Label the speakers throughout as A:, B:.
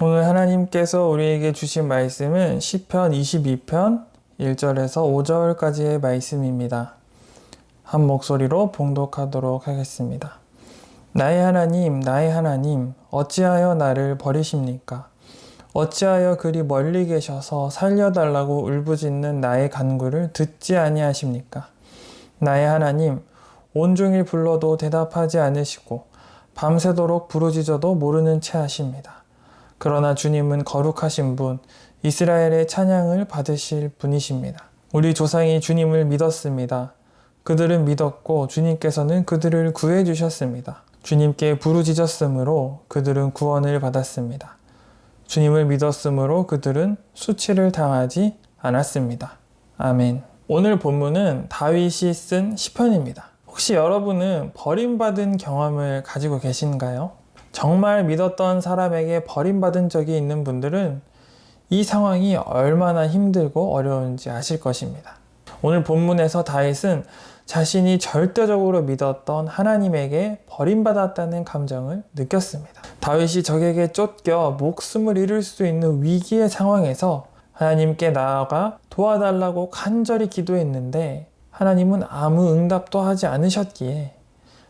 A: 오늘 하나님께서 우리에게 주신 말씀은 시편 22편 1절에서 5절까지의 말씀입니다. 한 목소리로 봉독하도록 하겠습니다. 나의 하나님, 나의 하나님, 어찌하여 나를 버리십니까? 어찌하여 그리 멀리 계셔서 살려달라고 울부짖는 나의 간구를 듣지 아니하십니까? 나의 하나님, 온종일 불러도 대답하지 않으시고 밤새도록 부르짖어도 모르는 채 하십니다. 그러나 주님은 거룩하신 분, 이스라엘의 찬양을 받으실 분이십니다. 우리 조상이 주님을 믿었습니다. 그들은 믿었고 주님께서는 그들을 구해 주셨습니다. 주님께 부르짖었으므로 그들은 구원을 받았습니다. 주님을 믿었으므로 그들은 수치를 당하지 않았습니다. 아멘. 오늘 본문은 다윗이 쓴 시편입니다. 혹시 여러분은 버림받은 경험을 가지고 계신가요? 정말 믿었던 사람에게 버림받은 적이 있는 분들은 이 상황이 얼마나 힘들고 어려운지 아실 것입니다. 오늘 본문에서 다윗은 자신이 절대적으로 믿었던 하나님에게 버림받았다는 감정을 느꼈습니다. 다윗이 적에게 쫓겨 목숨을 잃을 수 있는 위기의 상황에서 하나님께 나아가 도와달라고 간절히 기도했는데 하나님은 아무 응답도 하지 않으셨기에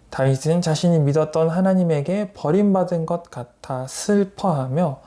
A: 다윗은 자신이 믿었던 하나님에게 버림받은 것 같아 슬퍼하며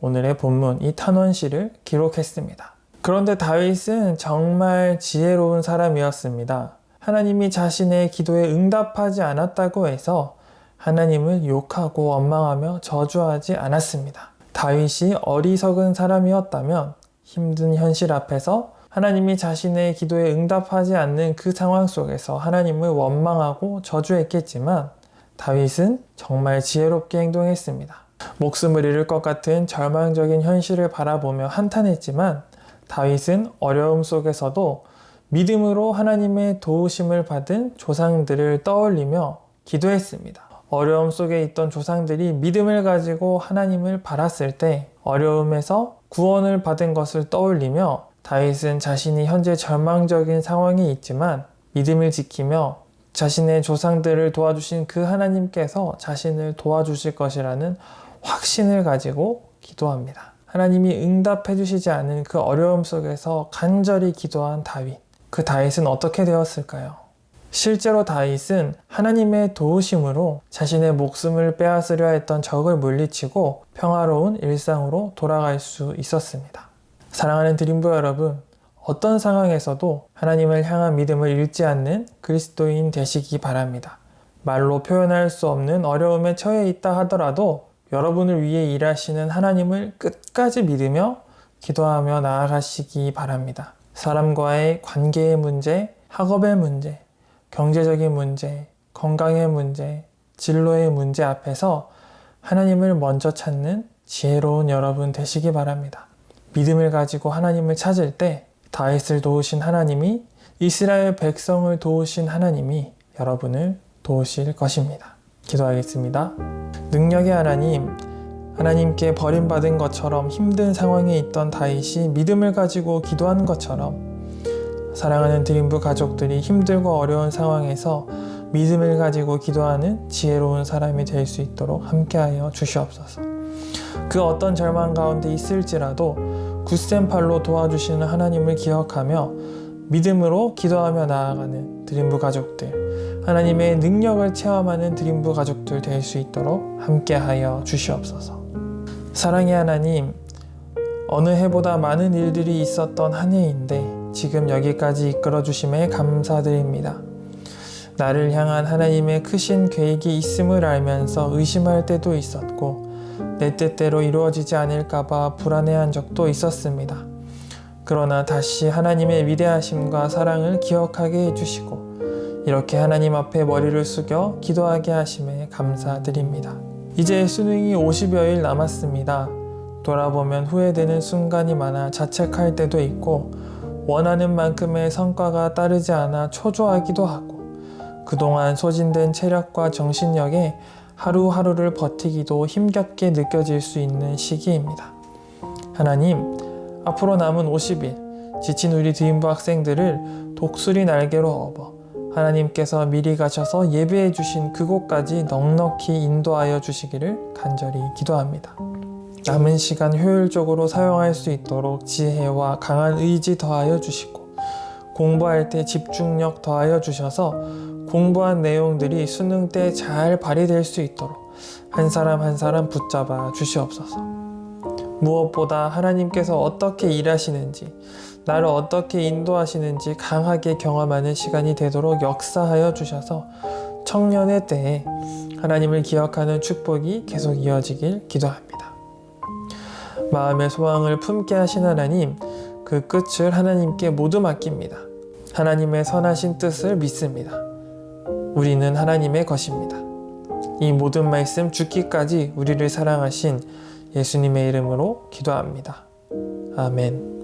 A: 오늘의 본문 이 탄원시를 기록했습니다. 그런데 다윗은 정말 지혜로운 사람이었습니다. 하나님이 자신의 기도에 응답하지 않았다고 해서 하나님을 욕하고 원망하며 저주하지 않았습니다. 다윗이 어리석은 사람이었다면 힘든 현실 앞에서 하나님이 자신의 기도에 응답하지 않는 그 상황 속에서 하나님을 원망하고 저주했겠지만 다윗은 정말 지혜롭게 행동했습니다. 목숨을 잃을 것 같은 절망적인 현실을 바라보며 한탄했지만 다윗은 어려움 속에서도 믿음으로 하나님의 도우심을 받은 조상들을 떠올리며 기도했습니다. 어려움 속에 있던 조상들이 믿음을 가지고 하나님을 바랐을 때 어려움에서 구원을 받은 것을 떠올리며 다윗은 자신이 현재 절망적인 상황이 있지만 믿음을 지키며 자신의 조상들을 도와주신 그 하나님께서 자신을 도와주실 것이라는 확신을 가지고 기도합니다. 하나님이 응답해 주시지 않은 그 어려움 속에서 간절히 기도한 다윗. 그 다윗은 어떻게 되었을까요? 실제로 다윗은 하나님의 도우심으로 자신의 목숨을 빼앗으려 했던 적을 물리치고 평화로운 일상으로 돌아갈 수 있었습니다. 사랑하는 드림부 여러분, 어떤 상황에서도 하나님을 향한 믿음을 잃지 않는 그리스도인 되시기 바랍니다. 말로 표현할 수 없는 어려움에 처해 있다 하더라도 여러분을 위해 일하시는 하나님을 끝까지 믿으며 기도하며 나아가시기 바랍니다. 사람과의 관계의 문제, 학업의 문제, 경제적인 문제, 건강의 문제, 진로의 문제 앞에서 하나님을 먼저 찾는 지혜로운 여러분 되시기 바랍니다. 믿음을 가지고 하나님을 찾을 때 다윗을 도우신 하나님이 이스라엘 백성을 도우신 하나님이 여러분을 도우실 것입니다. 기도하겠습니다. 능력의 하나님, 하나님께 버림받은 것처럼 힘든 상황에 있던 다윗이 믿음을 가지고 기도한 것처럼 사랑하는 드림부 가족들이 힘들고 어려운 상황에서 믿음을 가지고 기도하는 지혜로운 사람이 될 수 있도록 함께하여 주시옵소서. 그 어떤 절망 가운데 있을지라도 굳센 팔로 도와주시는 하나님을 기억하며 믿음으로 기도하며 나아가는 드림부 가족들, 하나님의 능력을 체험하는 드림부 가족들 될 수 있도록 함께하여 주시옵소서. 사랑의 하나님, 어느 해보다 많은 일들이 있었던 한 해인데 지금 여기까지 이끌어 주심에 감사드립니다. 나를 향한 하나님의 크신 계획이 있음을 알면서 의심할 때도 있었고 내 뜻대로 이루어지지 않을까봐 불안해한 적도 있었습니다. 그러나 다시 하나님의 위대하심과 사랑을 기억하게 해주시고 이렇게 하나님 앞에 머리를 숙여 기도하게 하심에 감사드립니다. 이제 수능이 50여일 남았습니다. 돌아보면 후회되는 순간이 많아 자책할 때도 있고 원하는 만큼의 성과가 따르지 않아 초조하기도 하고 그동안 소진된 체력과 정신력에 하루하루를 버티기도 힘겹게 느껴질 수 있는 시기입니다. 하나님, 앞으로 남은 50일 지친 우리 드림부 학생들을 독수리 날개로 업어 하나님께서 미리 가셔서 예배해 주신 그곳까지 넉넉히 인도하여 주시기를 간절히 기도합니다. 남은 시간 효율적으로 사용할 수 있도록 지혜와 강한 의지 더하여 주시고 공부할 때 집중력 더하여 주셔서 공부한 내용들이 수능 때 잘 발휘될 수 있도록 한 사람 한 사람 붙잡아 주시옵소서. 무엇보다 하나님께서 어떻게 일하시는지, 나를 어떻게 인도하시는지 강하게 경험하는 시간이 되도록 역사하여 주셔서 청년의 때에 하나님을 기억하는 축복이 계속 이어지길 기도합니다. 마음의 소망을 품게 하신 하나님, 그 끝을 하나님께 모두 맡깁니다. 하나님의 선하신 뜻을 믿습니다. 우리는 하나님의 것입니다. 이 모든 말씀 죽기까지 우리를 사랑하신 예수님의 이름으로 기도합니다. 아멘.